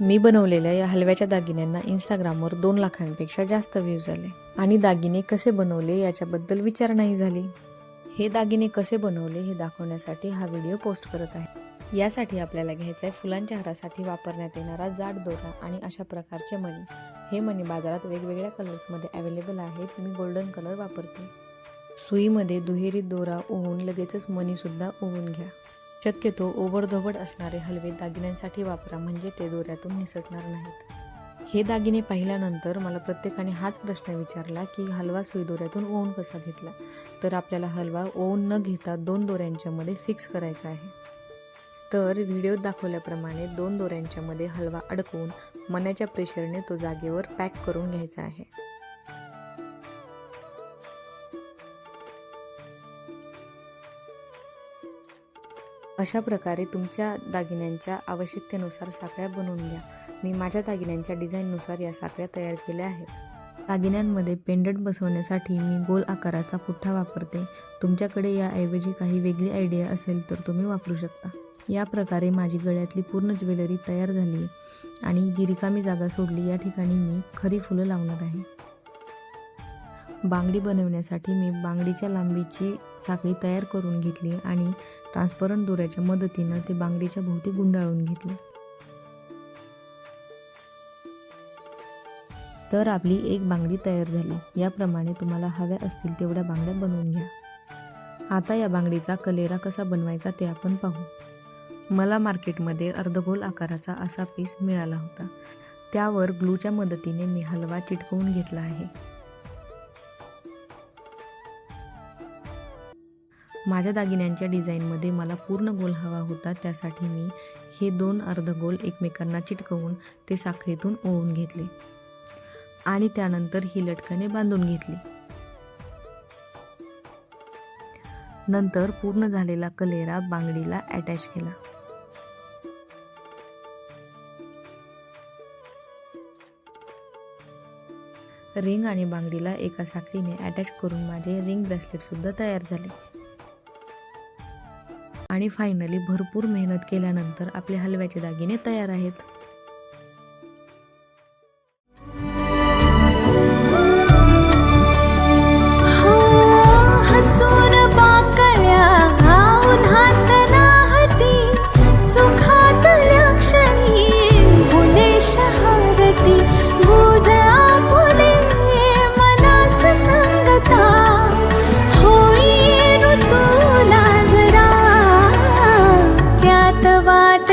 मी बनवलेल्या या हलव्याच्या दागिन्यांना इंस्टाग्रामवर दोन लाखांपेक्षा जास्त व्ह्यूज आले. आणि दागिने कसे बनवले याच्याबद्दल विचारणाही झाली. हे दागिने कसे बनवले हे दाखवण्यासाठी हा व्हिडिओ पोस्ट करत आहे. यासाठी आपल्याला घ्यायचा आहे फुलांच्या हारासाठी वापरण्यात येणारा जाड दोरा आणि अशा प्रकारचे मणी. हे मणी बाजारात वेगवेगळ्या कलर्समध्ये अवेलेबल आहेत. मी गोल्डन कलर वापरते. सुईमध्ये दुहेरी दोरा ओवून लगेचच मणीसुद्धा ओवून घ्या. शक्यतो ओबडधोबड असणारे हलवे दागिन्यांसाठी वापरा म्हणजे ते दोऱ्यातून निसटणार नाहीत. हे दागिने पाहिल्यानंतर मला प्रत्येकाने हाच प्रश्न विचारला की हलवा सुई दोऱ्यातून ओवून कसा घेतला? तर आपल्याला हलवा ओवून न घेता दोन दोऱ्यांच्यामध्ये फिक्स करायचा आहे. तर व्हिडिओत दाखवल्याप्रमाणे दोन दोऱ्यांच्यामध्ये हलवा अडकवून मनाच्या प्रेशरने तो जागेवर पॅक करून घ्यायचा आहे. अशा प्रकारे तुमच्या दागिन्यांच्या आवश्यकतेनुसार साखळ्या बनवून घ्या मी माझ्या दागिन्यांच्या डिझाईननुसार या साखळ्या तयार केल्या आहेत. दागिन्यांमध्ये पेंडंट बसवण्यासाठी मी गोल आकाराचा पुठ्ठा वापरते. तुमच्याकडे याऐवजी काही वेगळी आयडिया असेल तर तुम्ही वापरू शकता. या प्रकारे माझी गळ्यातली पूर्ण ज्वेलरी तयार झाली आहे आणि जी रिकामी जागा सोडली या ठिकाणी मी खरी फुलं लावणार आहे. बांगडी बनवण्यासाठी मी बांगडीच्या लांबीची साखळी तयार करून घेतली आणि ट्रान्सपरंट दोऱ्याच्या मदतीनं ते बांगडीच्या भोवती गुंडाळून घेतले. तर आपली एक बांगडी तयार झाली. याप्रमाणे तुम्हाला हव्या असतील तेवढ्या बांगड्या बनवून घ्या. आता या बांगडीचा कलेरा कसा बनवायचा ते आपण पाहू. मला मार्केटमध्ये अर्धगोल आकाराचा असा पीस मिळाला होता. त्यावर ग्लूच्या मदतीने मी हलवा चिटकवून घेतला आहे. माझ्या दागिन्यांच्या डिझाईनमध्ये मला पूर्ण गोल हवा होता त्यासाठी मी हे दोन अर्धगोल एकमेकांना चिटकवून ते साखळीतून ओवून घेतले आणि त्यानंतर ही लटकने बांधून घेतली. नंतर पूर्ण झालेला कलेरा बांगडीला अटॅच केला. रिंग आणि बांगडीला एका साखळीने अटॅच करून माझे रिंग ब्रेसलेट सुद्धा तयार झाले. आणि फायनली भरपूर मेहनत केल्यानंतर आपले हलव्याचे दागिने तयार आहेत. വാട്ട